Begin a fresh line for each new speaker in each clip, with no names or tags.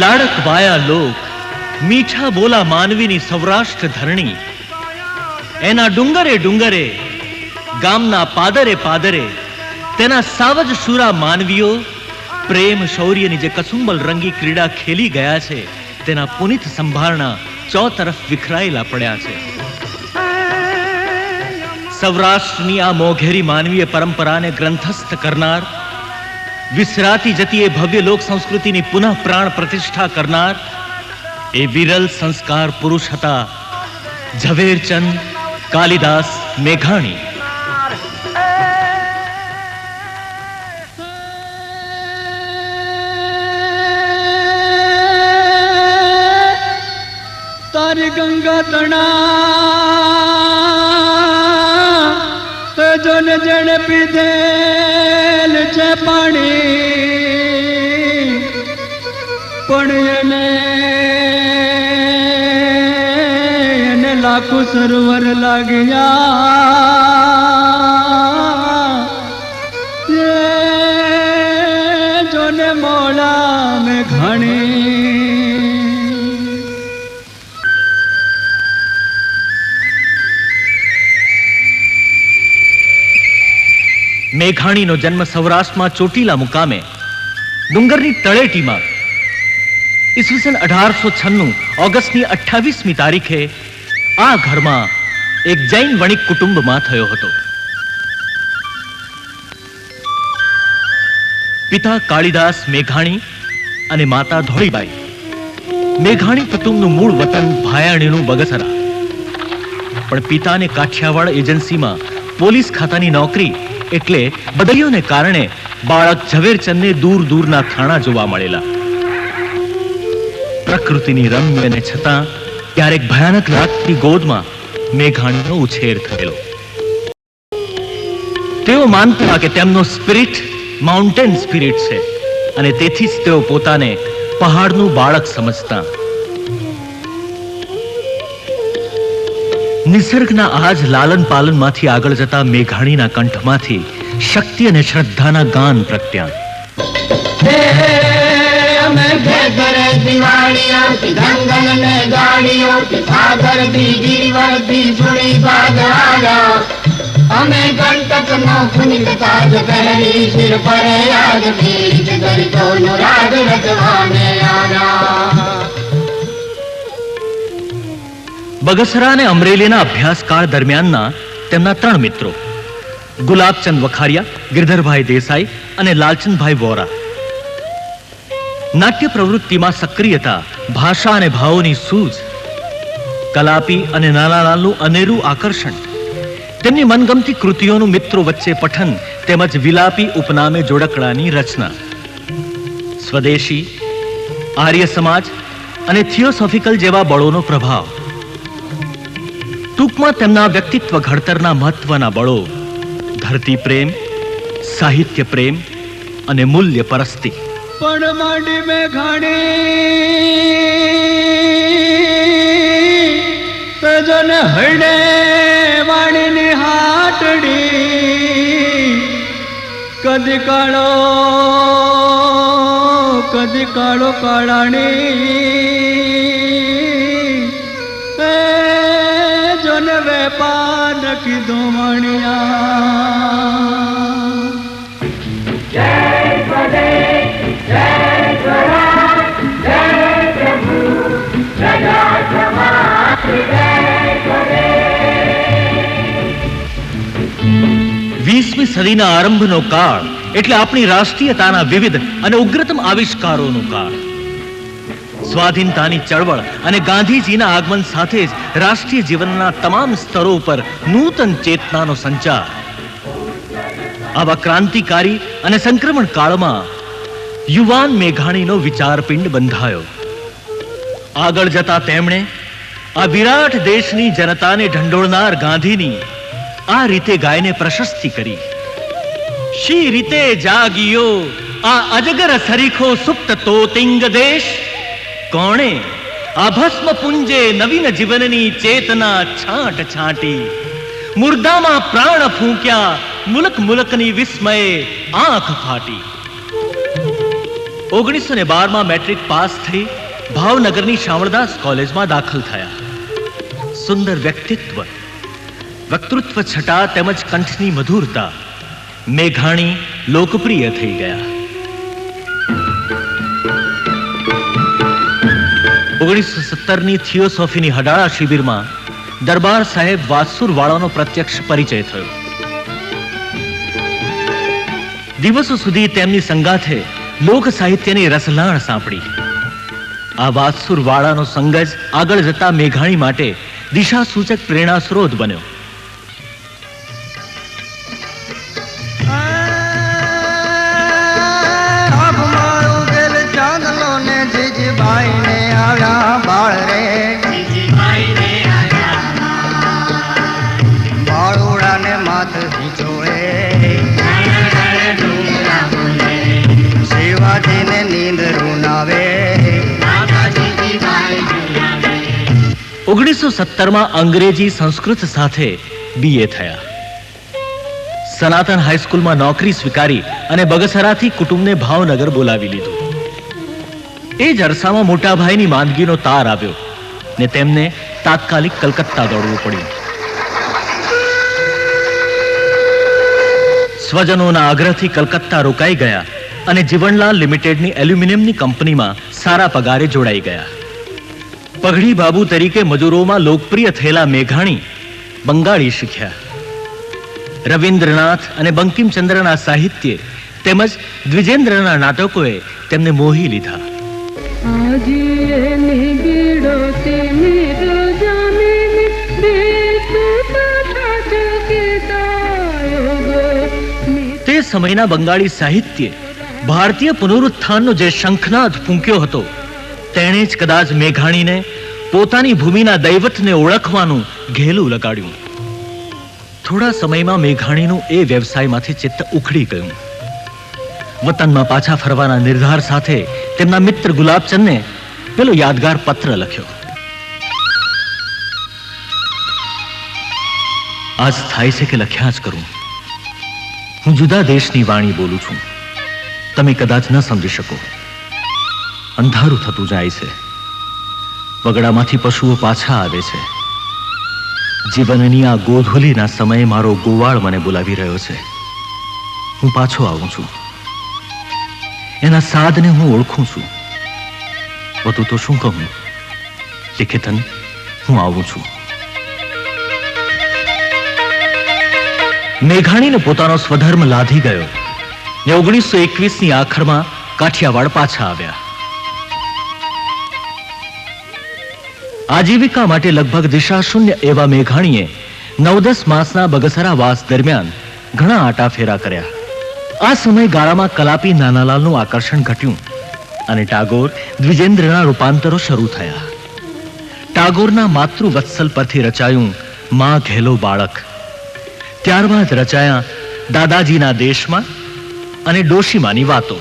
લાડક વાયા લોક, મીઠા બોલા માનવીની સૌરાષ્ટ્ર ધરણી. એના ડુંગરે ડુંગરે, ગામના પાદરે પાદરે, તેના સાવજ સુરા માનવીઓ, પ્રેમ શૌર્યની જે કસુંબલ રંગી ક્રીડા ખેલી ગયા છે, તેના પુનિત સંભારણા ચોતરફ વિખરાયેલા પડ્યા છે. સૌરાષ્ટ્રની આ મોઘેરી માનવીય પરંપરાને ગ્રંથસ્થ કરનાર વિસરાતી જતી એ ભવ્ય લોક સંસ્કૃતિની પુનઃ પ્રાણ પ્રતિષ્ઠા કરનાર એ વિરલ સંસ્કાર પુરુષ હતા. ઝવેરચંદ, કાલિદાસ, મેઘાણી.
તારી ગંગા તણા, તે જણ પીધેલ લાખો સરોવર લાગ્યા. જોને મોડા મેં ઘણી.
મેઘાણીનો જન્મ સૌરાષ્ટ્રમાં ચોટીલા મુકામે, ડુંગરની તળેટીમાં. ઈસવીસન અઢારસો છન્નું ઓગસ્ટની અઠ્ઠાવીસમી તારીખે આ ઘરમાં એક જૈન વણિક કુટુંબમાં થયો હતો. પિતા કાળીદાસ મેઘાણી અને માતા ધોળીબાઈ. મેઘાણી કુટુંબનું મૂળ વતન ભાયાણીનું બગસરા. પણ પિતાને કાઠિયાવાડ એજન્સીમાં પોલીસ ખાતાની નોકરી એટલે બદલીઓને કારણે બાળક ઝવેરચંદને દૂર દૂરના થાણા જોવા મળેલા. પ્રકૃતિની રમ્યને છતાં ક્યારેક ભયાનક રાતની ગોદમાં મેઘાણીનો ઉછેર થયેલો. તેઓ માનતા કે તેમનો સ્પિરિટ માઉન્ટેન સ્પિરિટ છે અને તેથી જ તેઓ પોતાને પહાડનું બાળક સમજતા. નિસર્ગના આજ લાલન પાલનમાંથી આગળ જતા મેઘાણીના કંઠમાંથી શક્તિ અને શ્રદ્ધાના ગાન
જંગલ ને ગાડીઓ, સાગરથી ગીરવરથી સુણી બાજારા અમે કંટક નો પુનિત તાજ પહેરી સિર પર યાદ બીજ દલિતો નો રાજ રચવાને આવ્યા.
બગસરા અને અમરેલીના અભ્યાસકાળ દરમિયાનના તેમના ત્રણ મિત્રો. ગુલાબચંદ વખારિયા, ગિરધરભાઈ દેસાઈ અને લાલચંદભાઈ વોરા. નાટ્ય પ્રવૃત્તિમાં સક્રિયતા, ભાષા અને ભાવોની સૂઝ, કલાપી અને નાના લાલનું અનેરું આકર્ષણ. તેમની મનગમતી કૃતિઓનું મિત્રો વચ્ચે પઠન તેમજ વિલાપી ઉપનામે જોડકડાની રચના. સ્વદેશી, આર્ય સમાજ અને થિયોસોફિકલ જેવા બળોનો પ્રભાવ. ટૂંકમાં તેમના વ્યક્તિત્વ ઘડતરના મહત્વના બળો, ધરતી પ્રેમ, સાહિત્ય પ્રેમ અને મૂલ્ય પરસ્તી.
પણ માંડી મેં ઘાણી તજન હડે વાણીની હાટડી. કદી કાળો કદી કાળો કાળાણી જન વેપાર કીધું મણિયા
વીસમી સદીના આરંભનો કાળ એટલે આપણી રાષ્ટ્રીયતાના વિવિધ અને ઉગ્રતમ આવિષ્કારોનો કાળ. સ્વાધીનતાની ચળવળ અને ગાંધીજીના આગમન સાથે જ રાષ્ટ્રીય જીવનના તમામ સ્તરો પર નૂતન ચેતનાનો સંચાર. આવા ક્રાંતિકારી અને સંક્રમણ કાળમાં યુવાન મેઘાણીનો વિચારપિંડ બંધાયો. આગળ જતા તેમણે આ વિરાટ દેશની જનતાને ઢંઢોળનાર ગાંધીની આ રીતે ગાયને પ્રશસ્તિ કરી. શી રીતે જાગિયો? આ અજગર સરીખો સુપ્ત તોતિંગ દેશ? કોણે આ પુંજે નવીન જીવનની ચેતના છાંટ છાંટી? મુર્દામાં પ્રાણ ફૂંક્યા, મુલક મુલકની વિસ્મયે આંખ ફાટી. ઓગણીસો ને બારમાં મેટ્રિક પાસ થઈ ભાવનગરની શામળદાસ કોલેજમાં દાખલ થયા. સુંદર વ્યક્તિત્વ. વક્તૃત્વ છટા તેમજ કંઠની મધુરતા મેઘાણી લોકપ્રિય થઈ ગયા. ઓગણીસો સત્તરની થિયોસોફીની હડાળા શિબિરમાં દરબાર સાહેબ વાસુરવાળાનો પ્રત્યક્ષ પરિચય થયો. દિવસો સુધી તેમની સંગાથે લોક સાહિત્યની રસલાણ સાંપડી. આ વાસુરવાળાનો સંગજ આગળ જતા મેઘાણી માટે દિશા સૂચક પ્રેરણા સ્ત્રોત બન્યો. ઓગણીસો સત્તરમાં અંગ્રેજી સંસ્કૃત સાથે બીએ થયા. સનાતન હાઈસ્કૂલમાં નોકરી સ્વીકારી અને બગસરાથી કુટુંબને ભાવનગર બોલાવી લીધું. એ જ અરસામાં મોટા ભાઈની માંદગીનો તાર આવ્યો ને તેમને તાત્કાલિક કલકત્તા દોડવું પડ્યું. સ્વજનોના આગ્રહથી કલકત્તા રોકાઈ ગયા અને જીવનલાલ લિમિટેડની એલ્યુમિનિયમની કંપનીમાં સારા પગારે જોડાઈ ગયા. પગડી બાબુ તરીકે મજૂરોમાં લોકપ્રિય થયેલા મેઘાણી બંગાળી શીખ્યા. રવિન્દ્રનાથ અને બંકિમચંદ્રના સાહિત્ય તેમજ દ્વિજેન્દ્રના નાટકોએ તેમને મોહી લીધા. તે સમયના બંગાળી સાહિત્ય ભારતીય પુનરુત્થાનનો જે શંખનાદ ફૂંક્યો હતો તેણે જ કદાચ મેઘાણીને પોતાની ભૂમિના દૈવતને ઓળખવાનું ઘેલું લગાડ્યું. થોડા સમયમાં મેઘાણીનું એ વ્યવસાયમાંથી ચિત્ત ઉખડી ગયું. વતનમાં પાછા ફરવાના નિર્ધાર સાથે તેમના મિત્ર ગુલાબચંદને પેલો યાદગાર પત્ર લખ્યો. આજ થાય છે કે લખ્યા જ કરું. હું જુદા દેશની વાણી બોલું છું. તમે કદાચ ન સમજી શકો. અંધારું થતું જાય છે. વગડામાંથી પશુઓ પાછા આવે છે. જીવનની આ ગોધોલીના સમયે મારો ગોવાળ મને બોલાવી રહ્યો છે. હું પાછો આવું છું. એના સાદને હું ઓળખું છું. વધુ તો શું કહું? લિખિતન, હું આવું છું. મેઘાણીને પોતાનો સ્વધર્મ લાધી ગયો. ને ઓગણીસો એકવીસની આખરમાં કાઠિયાવાડ પાછા આવ્યા. આજીવિકા માટે લગભગ દિશાશૂન્ય એવા મેઘાણીએ નવ દસ માસના બગસરા વાસ દરમિયાન ઘણા આટા ફેરા કર્યા. આ સમય ગાળામાં કલાપી નાનાલાલનું આકર્ષણ ઘટ્યું અને ટાગોર દ્વિજેન્દ્રના રૂપાંતરો શરૂ થયા. ટાગોરના માતૃવત્સલ પરથી રચાયું માં ઘેલો બાળક. ત્યારબાદ રચાયા દાદાજીના દેશમાં અને ડોશીમાની વાતો.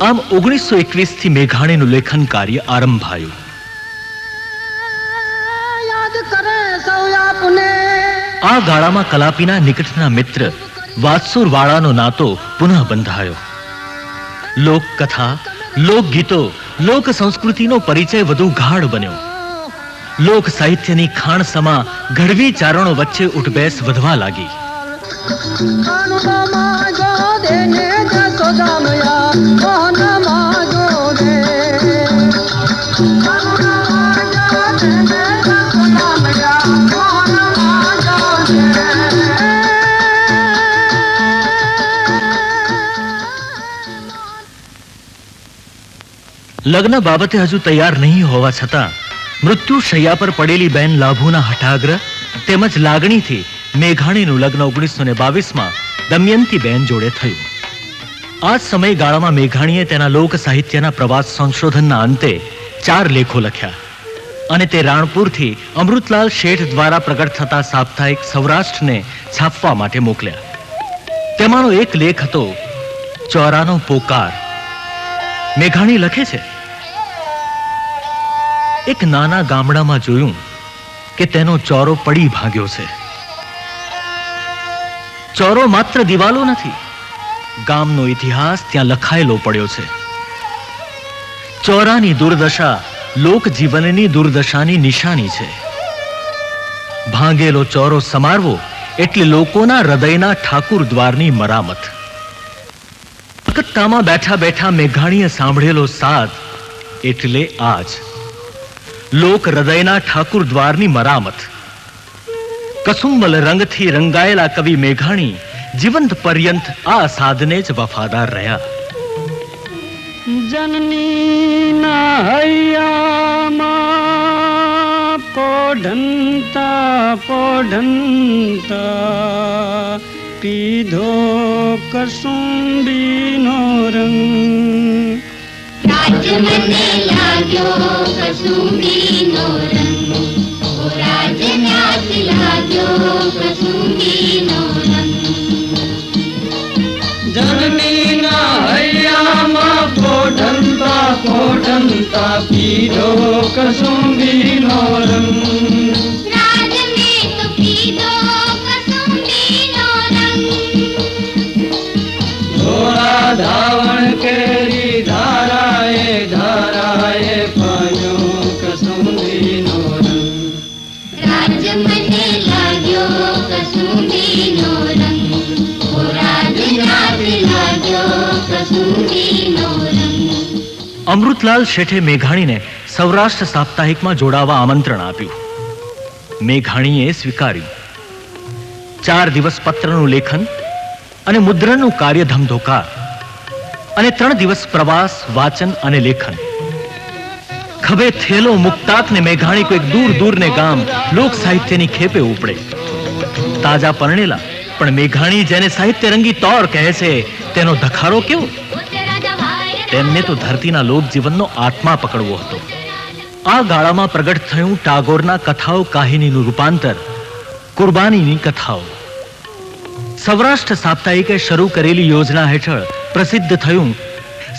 આમ ઓગણીસો એકવીસથી મેઘાણીનું લેખન કાર્ય આરંભાયું. આ ગાળામાં કલાપીના નિકટના મિત્ર વાત્સુર વાળાનો નાતો પુનઃ બંધાયો. લોકકથા, લોકગીતો, લોક સંસ્કૃતિનો પરિચય વધુ ગાઢ બન્યો. લોક સાહિત્યની ખાણ સમા ઘડવી ચારણો વચ્ચે ઉઠબેસ વધવા લાગી.
દેને
લગ્ન બાબતે હજુ તૈયાર નહીં હોવા છતાં, મૃત્યુ શૈયા પર પડેલી બેન લાભુના હઠાગ્રહ તેમજ લાગણીથી મેઘાણીનું લગ્ન ઓગણીસો ને બાવીસમાં દમયંતી બેન જોડે થયું. આ સમયગાળામાં મેઘાણીએ તેના લોક સાહિત્યના પ્રવાસ સંશોધનના અંતે ચાર લેખો લખ્યા અને તે રાણપુરથી અમૃતલાલ શેઠ દ્વારા પ્રગટ થતા સાપ્તાહિક સૌરાષ્ટ્રને છાપવા માટે મોકલ્યા. તેમાંનો એક લેખ હતો, ચોરાનો પોકાર. મેઘાણી લખે છે એક નાના ગામડામાં જોયું કે તેનો ચોરો પડી ભાગ્યો છે. ચોરો માત્ર દિવાલો નથી, ગામનો ઇતિહાસ ત્યાં લખાયેલો પડ્યો છે. ચોરાની દુર્દશા લોક જીવનની દુર્દશાની નિશાની છે. ભાંગેલો ચોરો સમારવો એટલે લોકોના હૃદયના ઠાકુર દ્વારની મરામત. કલકત્તામાં બેઠા બેઠા મેઘાણીએ સાંભળેલો સાદ એટલે આજ. લોક હૃદયના ઠાકુર દ્વારની મરામત. કસુંબલ રંગથી રંગાયેલા કવિ મેઘાણી જીવંત પર્યંત આ સાધને જ વફાદાર રહ્યા.
જનનીના હૈયામાં પોઢંતા પોઢંતા, પીધો કસુંબીનો રંગ.
મને લાગ્યો કસુંબીનો રંગ ઓ રાજ ન્યાસ લાગ્યો કસુંબીનો રંગ
રંગ.
અમૃતલાલ શેઠે મેઘાણીને સૌરાષ્ટ્ર સાપ્તાહિકમાં જોડાવા આમંત્રણ આપ્યું. મેઘાણીએ સ્વીકાર્યું. ચાર દિવસ પત્રનું લેખન અને મુદ્રણનું કાર્ય ધમધોકાર અને ત્રણ દિવસ પ્રવાસ, વાચન અને લેખન. ખભે થેલો મુક્તાકને મેઘાણી કોઈક દૂર દૂરને ગામ લોક સાહિત્યની ખેપે ઉપડે. તાજા પરણેલા, પણ મેઘાણી જેને સાહિત્ય રંગી તોર કહે છે, તેનો ધખારો કેવો? તેમને તો ધરતીના લોક જીવનનો આત્મા પકડવો હતો. આ ગાળામાં પ્રગટ થયું ટાગોરના કથાઓ કાહિનીનું રૂપાંતર, કુરબાનીની કથાઓ. સૌરાષ્ટ્ર સાપ્તાહિકે શરૂ કરેલી યોજના હેઠળ પ્રસિદ્ધ થયું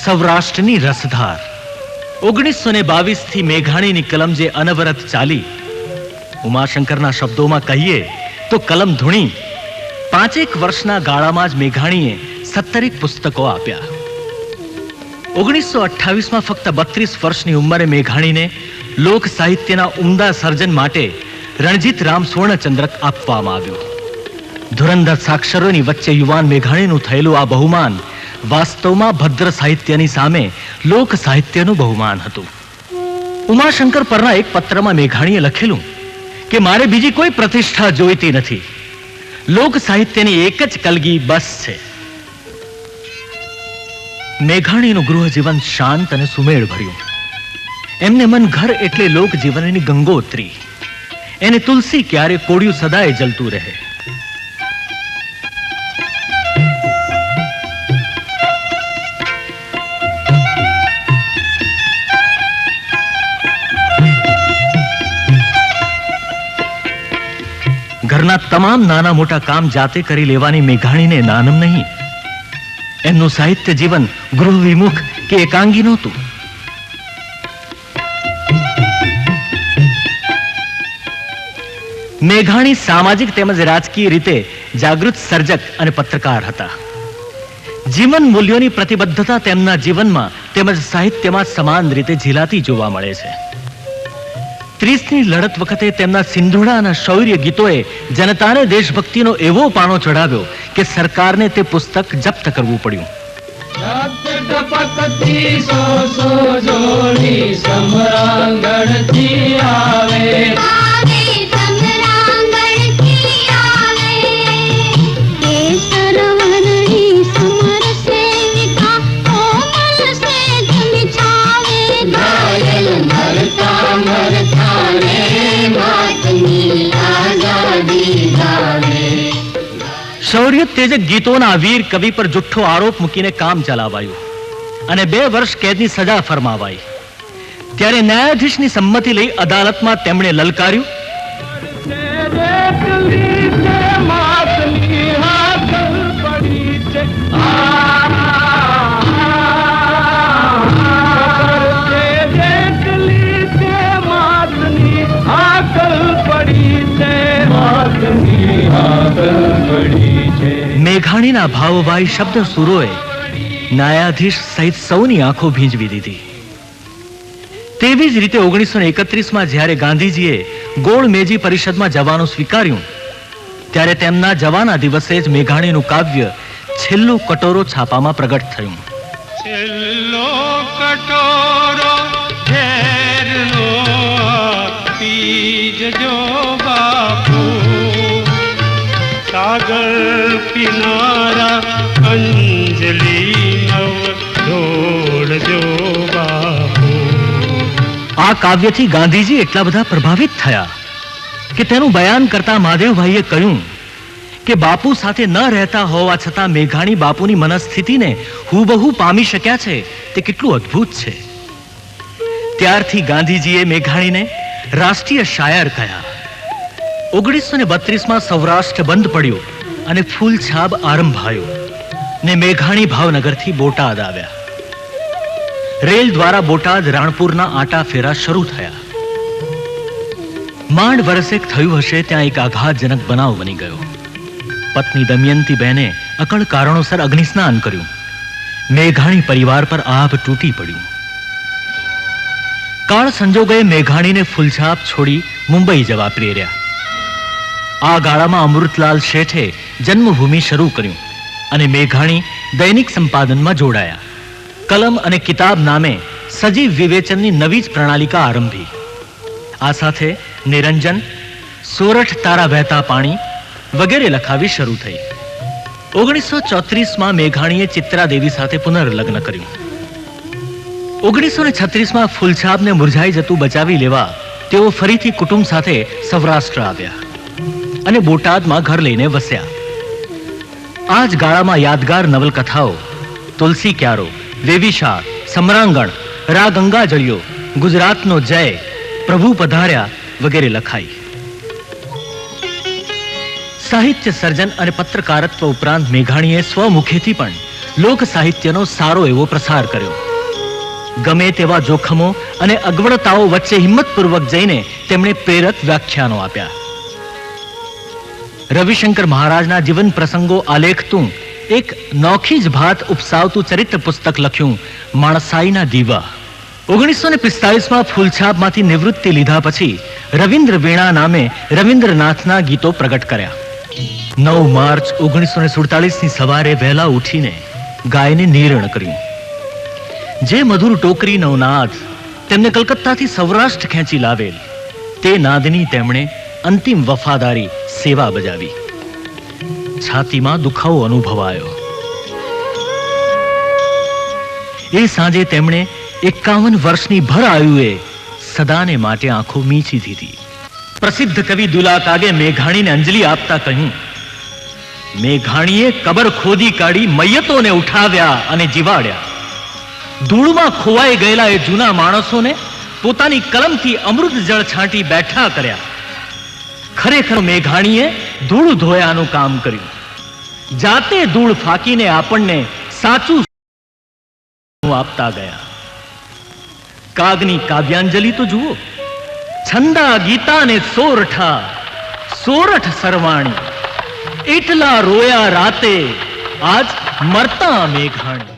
સૌરાષ્ટ્રની રસધાર. ઓગણીસો ને બાવીસથી મેઘાણીની કલમ જે અનવરત ચાલી. ઉમાશંકરના શબ્દોમાં કહીએ તો કલમ ધૂણી. પાંચેક વર્ષના ગાળામાં જ મેઘાણીએ સત્તરેક પુસ્તકો આપ્યા. ઓગણીસો અઠ્ઠાવીસમાં ફક્ત બત્રીસ વર્ષની ઉંમરે મેઘાણીને લોક સાહિત્યના ઉમદા સર્જન માટે રણજીત રામ સુવર્ણચંદ્રક આપવામાં આવ્યું. ધુરંધર સાક્ષરોની વચ્ચે યુવાન મેઘાણીનું થયેલું આ બહુમાન વાસ્તવમાં ભદ્ર સાહિત્યની સામે લોક સાહિત્યનું બહુમાન હતું. ઉમાશંકર પરના એક પત્રમાં મેઘાણીએ લખેલું કે મારે બીજી કોઈ પ્રતિષ્ઠા જોઈતી નથી. લોક સાહિત્યની એક જ કલગી બસ છે. મેઘાણીનું ગૃહ જીવન શાંત અને સુમેળ ભર્યું. એમને મન ઘર એટલે લોક જીવનની ગંગોત્રી. એને તુલસી ક્યારે કોડિયું સદાય જલતું રહે. ઘરના તમામ નાના મોટા કામ જાતે કરી લેવાની મેઘાણીને નાનમ નહીં. એમનું સાહિત્ય જીવન ગૃહ વિમુખ કે એકાંગી નહોતું. મેઘાણી સામાજિક તેમજ રાજકીય રીતે જાગૃત સર્જક અને પત્રકાર હતા. જીવન મૂલ્યોની પ્રતિબદ્ધતા તેમના જીવનમાં તેમજ સાહિત્યમાં સમાન રીતે ઝીલાતી જોવા મળે છે. ત્રીસની લડત વખતે તેમના સિંધુડાના શૌર્ય ગીતોએ જનતાને દેશભક્તિનો એવો પાણો ચડાવ્યો કે સરકારને તે પુસ્તક જપ્ત કરવું પડ્યું.
ટપકતી સો સો જોડી સમરાંગણથી આવે.
શૌર્ય તેજક ગીતોના વીર કવિ પર જુઠ્ઠો આરોપ મૂકીને કામ ચલાવાયું અને બે વર્ષ કેદની સજા ફરમાવાઈ ત્યારે ન્યાયાધીશની સંમતિ લઈ અદાલતમાં તેમણે લલકાર્યું મેઘાણીના ભાવભાઈ શબ્દ સુરોએ ન્યાયાધીશ સહિત સૌની આંખો ભીંજવી દીધી. તેવી જ રીતે ઓગણીસો ને એકત્રીસમાં જ્યારે ગાંધીજીએ ગોળ મેજી પરિષદમાં જવાનું સ્વીકાર્યું, ત્યારે તેમના જવાના દિવસે જ મેઘાણીનું કાવ્ય છેલ્લો કટોરો છાપામાં પ્રગટ થયું.
કટોરો સાગર પિનારા અંજલિ
આ કાવ્યથી ગાંધીજી એટલા બધા પ્રભાવિત થયા કે તેનું બયાન કરતા મહાદેવભાઈએ કહ્યું કે બાપુ સાથે ન રહેતા હોવા છતાં મેઘાણી બાપુની મનસ્થિતિને હુબહુ પામી શક્યા છે, તે કેટલું અદ્ભુત છે. ત્યારથી ગાંધીજીએ મેઘાણીને રાષ્ટ્રીય શાયર કહ્યા. ઓગણીસો ને બત્રીસમાં સૌરાષ્ટ્ર બંધ પડ્યું અને ફૂલછાબ આરંભાયો ને મેઘાણી ભાવનગરથી બોટાદ આવ્યા. રેલ દ્વારા બોટાદ રાણપુરના આટા ફેરા શરૂ થયા. માંડ વરસેક થયું હશે ત્યાં એક આઘાતજનક બનાવ બની ગયો. પત્ની દમયંતી બહેને અકળ કારણોસર અગ્નિસ્નાન કર્યું. મેઘાણી પરિવાર પર આભ તૂટી પડ્યું. કાળ સંજોગે મેઘાણીને ફૂલછાપ છોડી મુંબઈ જવા પ્રેર્યા. આ ગાળામાં અમૃતલાલ શેઠે જન્મભૂમિ શરૂ કર્યું અને મેઘાણી દૈનિક સંપાદનમાં જોડાયા. કલમ અને કિતાબ નામે સજીવ વિવેચનની નવી જ પ્રણાલિકા આરંભી. આ સાથે નિરંજન, સોરઠ તારા વહેતા પાણી વગેરે લખાવી શરૂ થઈ. ઓગણીસો ચોત્રીસમાં મેઘાણીએ ચિત્રા દેવી સાથે પુનર્લગ્ન કર્યું. ઓગણીસો ને છત્રીસમાં ફૂલછાબને મુરઝાઈ જતું બચાવી લેવા તેઓ ફરીથી કુટુંબ સાથે સૌરાષ્ટ્ર આવ્યા. અને બોટાદમાં ઘર લઈને વસ્યા. આ જ ગાળામાં યાદગાર નવલકથાઓ, તુલસી ક્યારો વેવિશા સમરાંગણ રા ગંગાજળિયો ગુજરાતનો જય, પ્રભુ પધાર્યા વગેરે લખાઈ. સાહિત્ય સર્જન અને પત્રકારત્વ ઉપરાંત મેઘાણીએ સ્વમુખેથી પણ લોક સાહિત્યનો સારો એવો પ્રસાર કર્યો. ગમે તેવા જોખમો અને અગવડતાઓ વચ્ચે હિંમતપૂર્વક જઈને તેમણે પ્રેરક વ્યાખ્યાનો આપ્યા. રવિશંકર મહારાજના જીવન પ્રસંગો આલેખતું એક નોખી જ ભાત ઉપસાવતું ચરિત્ર પુસ્તક લખ્યું, માણસાઈના દીવા. ઓગણીસો ને પિસ્તાલીસમાં ફૂલછાપમાંથી નિવૃત્તિ લીધા પછી રવિન્દ્ર વીણા નામે રવિન્દ્રનાથના ગીતો પ્રગટ કર્યા. નવ માર્ચ ઓગણીસો ને સુડતાલીસની સવારે વહેલા ઉઠીને ગાયને નિરણ કર્યું. જે મધુર ટોકરી નવનાથ તેમને કલકત્તાથી સૌરાષ્ટ્ર ખેંચી લાવેલ, તે નાદની તેમણે અંતિમ વફાદારી સેવા બજાવી. છાતીમાં દુખાવો અનુભવાયો. એ સાંજે તેમણે એકાવન વર્ષની ભર આયુએ સદાને માટે આંખો મીચી દીધી. પ્રસિદ્ધ કવિ દુલા કાગે મેઘાણીને અંજલિ આપતા કહ્યું, મેઘાણીએ કબર ખોદી કાઢી મૈયતોને ઉઠાવ્યા અને જીવાડ્યા. ધૂળમાં ખોવાઈ ગયેલા એ જૂના માણસોને પોતાની કલમથી અમૃત જળ છાંટી બેઠા કર્યા. ખરેખર મેઘાણીએ ધૂળ ધોયાનું કામ કર્યું. જાતે ધૂળ ફાકીને આપણને સાચું આપતા ગયા? કાગની કાવ્યાંજલિ તો જુઓ. છંદા ગીતા ને સોરઠા, સોરઠ સરવાણી. એટલા રોયા રાતે આજ મરતા મેઘાણી.